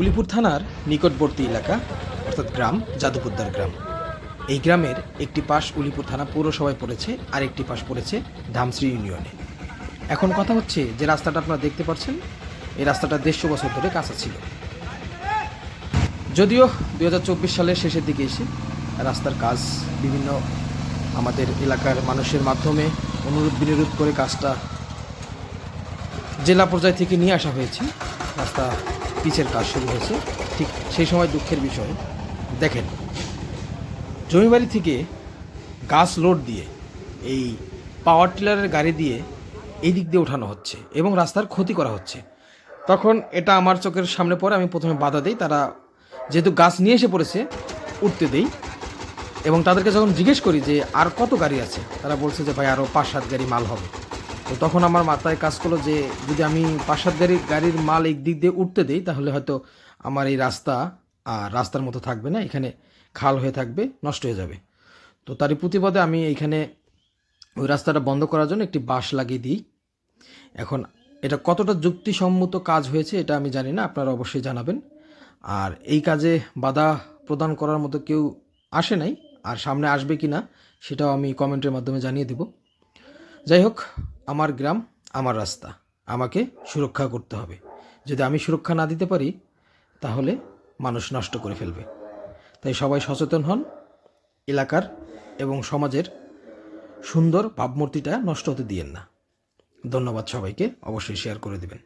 উলিপুর থানার নিকটবর্তী এলাকা, অর্থাৎ গ্রাম যাদবপুদ্দার গ্রাম। এই গ্রামের একটি পাশ উলিপুর থানা পৌরসভায় পড়েছে আর একটি পাশ পড়েছে ধামশ্রী ইউনিয়নে। এখন কথা হচ্ছে যে রাস্তাটা আপনারা দেখতে পাচ্ছেন, এই রাস্তাটা দেড়শো বছর ধরে কাঁচা ছিল। যদিও দু হাজার চব্বিশ সালের শেষের দিকে এসে রাস্তার কাজ বিভিন্ন আমাদের এলাকার মানুষের মাধ্যমে অনুরোধ বিনিরোধ করে কাজটা জেলা পর্যায় থেকে নিয়ে আসা হয়েছে। রাস্তা পিচের কাজ শুরু হয়েছে। ঠিক সেই সময় দুঃখের বিষয়। দেখেন, জমিবাড়ি থেকে গাছ লোড দিয়ে এই পাওয়ার টিলারের গাড়ি দিয়ে এই দিক দিয়ে ওঠানো হচ্ছে এবং রাস্তার ক্ষতি করা হচ্ছে। তখন এটা আমার চোখের সামনে পড়ে, আমি প্রথমে বাধা দিই, তারা যেহেতু গাছ নিয়ে এসে পড়েছে, উঠতে দেই এবং তাদেরকে যখন জিজ্ঞেস করি যে, আর কত গাড়ি আছে? তারা বলছে যে, ভাই আরও পাঁচ সাত গাড়ি মাল হবে। তো তখন আমার মাথায় কাজ করল যে যদি আমি পাঁচ সাত গাড়ি গাড়ির মাল এই দিক দিয়ে উঠতে দিই, তাহলে হয়তো আমার এই রাস্তা আর রাস্তার মতো থাকবে না, এখানে খাল হয়ে থাকবে, নষ্ট হয়ে যাবে। তো তারই প্রতিবাদে আমি এইখানে ওই রাস্তাটা বন্ধ করার জন্য একটি বাঁশ লাগিয়ে দিই। এখন এটা কতটা যুক্তিসম্মত কাজ হয়েছে এটা আমি জানি না, আপনারা অবশ্যই জানাবেন। আর এই কাজে বাধা প্রদান করার মতো কেউ আসে নাই, আর সামনে আসবে কি না সেটাও আমি কমেন্টের মাধ্যমে জানিয়ে দেব। যাই হোক আমার গ্রাম, আমার রাস্তা। আমাকে সুরক্ষা করতে হবে। যদি আমি সুরক্ষা না দিতে পারি, তাহলে মানুষ নষ্ট করে ফেলবে। তাই সবাই সচেতন হন। এলাকার এবং সমাজের সুন্দর ভাবমূর্তিটা নষ্ট হতে দিয়েন না। ধন্যবাদ সবাইকে। অবশ্যই শেয়ার করে দেবেন।